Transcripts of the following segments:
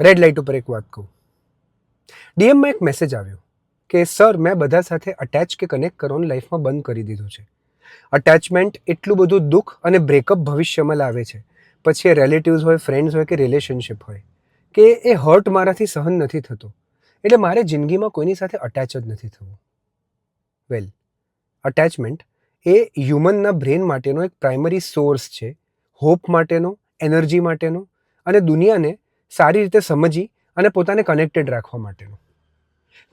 Red light ઉપર એક વાત કહું. ડીએમમાં એક મેસેજ આવ્યો કે સર મેં બધા સાથે અટેચ કે કનેક્ટ કરવાનું લાઈફમાં બંધ કરી દીધું છે. અટેચમેન્ટ એટલું બધું દુઃખ અને બ્રેકઅપ ભવિષ્યમાં લાવે છે. પછી એ રિલેટિવ્સ હોય ફ્રેન્ડ્સ હોય કે રિલેશનશિપ હોય કે એ હર્ટ મારાથી સહન નથી થતો. એટલે મારે જિંદગીમાં કોઈની સાથે અટેચ જ નથી થવું. વેલ અટેચમેન્ટ એ હ્યુમનના બ્રેન માટેનો એક પ્રાઇમરી સોર્સ છે. હોપ માટેનો એનર્જી માટેનો અને દુનિયાને સારી રીતે સમજી અને પોતાને કનેક્ટેડ રાખવા માટેનું.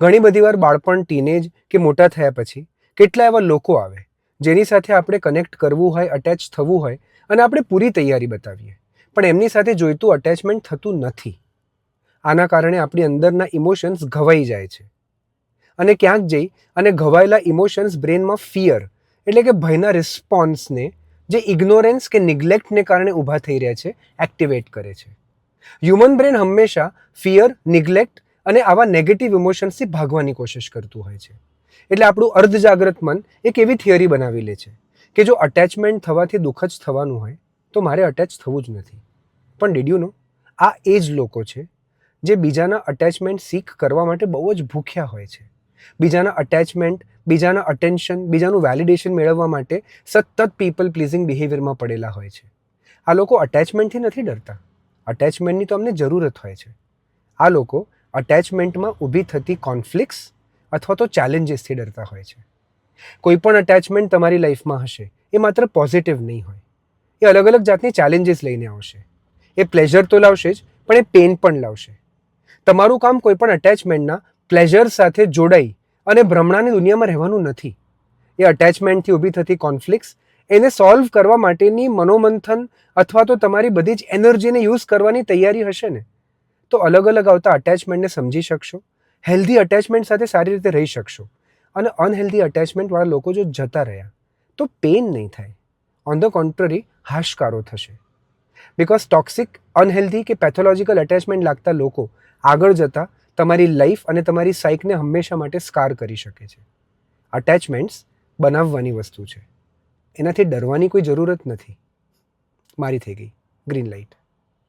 ઘણી બધી વાર બાળપણ ટીનેજ કે મોટા થયા પછી કેટલા એવા લોકો આવે જેની સાથે આપણે કનેક્ટ કરવું હોય અટેચ થવું હોય અને આપણે પૂરી તૈયારી બતાવીએ. પણ એમની સાથે જોઈતું અટેચમેન્ટ થતું નથી. આના કારણે આપણી અંદરના ઇમોશન્સ ઘવાઈ જાય છે. અને ક્યાંક જઈ અને ઘવાયેલા ઇમોશન્સ બ્રેનમાં ફિયર એટલે કે ભયના રિસ્પોન્સને જે ઇગ્નોરન્સ કે નિગ્લેક્ટને કારણે ઊભા થઈ રહ્યા છે એક્ટિવેટ કરે છે. હ્યુમન બ્રેન હંમેશા ફિયર નિગ્લેક્ટ અને આવા નેગેટિવ ઇમોશન્સથી ભાગવાની કોશિશ કરતું હોય છે. એટલે આપણું અર્ધજાગ્રત મન એક એવી થિયરી બનાવી લે છે કે જો અટેચમેન્ટ થવાથી દુઃખ જ થવાનું હોય, તો મારે અટેચ થવું જ નથી. પણ ડીડ યુ નો આ એ જ લોકો છે જે બીજાના અટેચમેન્ટ સીખ કરવા માટે બહુ જ ભૂખ્યા હોય છે. બીજાના અટેચમેન્ટ બીજાના અટેન્શન બીજાનું વેલિડેશન મેળવવા માટે સતત પીપલ પ્લીઝિંગ બિહેવિયરમાં પડેલા હોય છે. આ લોકો અટેચમેન્ટથી નથી ડરતા. અટેચમેન્ટની તો અમને જરૂરત હોય છે. આ લોકો અટેચમેન્ટમાં ઊભી થતી કોન્ફ્લિક્ટ્સ અથવા તો ચેલેન્જીસથી ડરતા હોય છે. કોઈ પણ અટેચમેન્ટ તમારી લાઈફમાં હશે, એ માત્ર પોઝિટિવ નહીં હોય. એ અલગ અલગ જાતની ચેલેન્જીસ લઈને આવશે. એ પ્લેઝર તો લાવશે જ, પણ એ પેન પણ લાવશે. તમારું કામ કોઈ પણ અટેચમેન્ટના પ્લેઝર સાથે જોડાઈ અને ભ્રમણાની દુનિયામાં રહેવાનું નથી. એ અટેચમેન્ટથી ઊભી થતી કોન્ફ્લિક્ટ્સ એને સોલ્વ કરવા માટેની મનોમંથન અથવા તો તમારી બધી જ એનર્જીને યુઝ કરવાની તૈયારી હશે ને? તો અલગ અલગ આવતા અટેચમેન્ટને સમજી શકશો હેલ્ધી અટેચમેન્ટ સાથે સારી રીતે રહી શકશો અને અનહેલ્ધી અટેચમેન્ટવાળા લોકો જો જતા રહ્યા, તો પેન નહીં થાય. ઓન ધ કોન્ટ્રરી હાશકારો થશે. બિકોઝ ટોક્સિક અનહેલ્ધી કે પેથોલોજીકલ અટેચમેન્ટ લાગતા લોકો આગળ જતાં તમારી લાઈફ અને તમારી સાઇકને હંમેશા માટે સ્કાર કરી શકે છે. અટેચમેન્ટ્સ બનાવવાની વસ્તુ છે. એનાથી ડરવાની કોઈ જરૂરત નથી. મારી થઈ ગઈ. Green light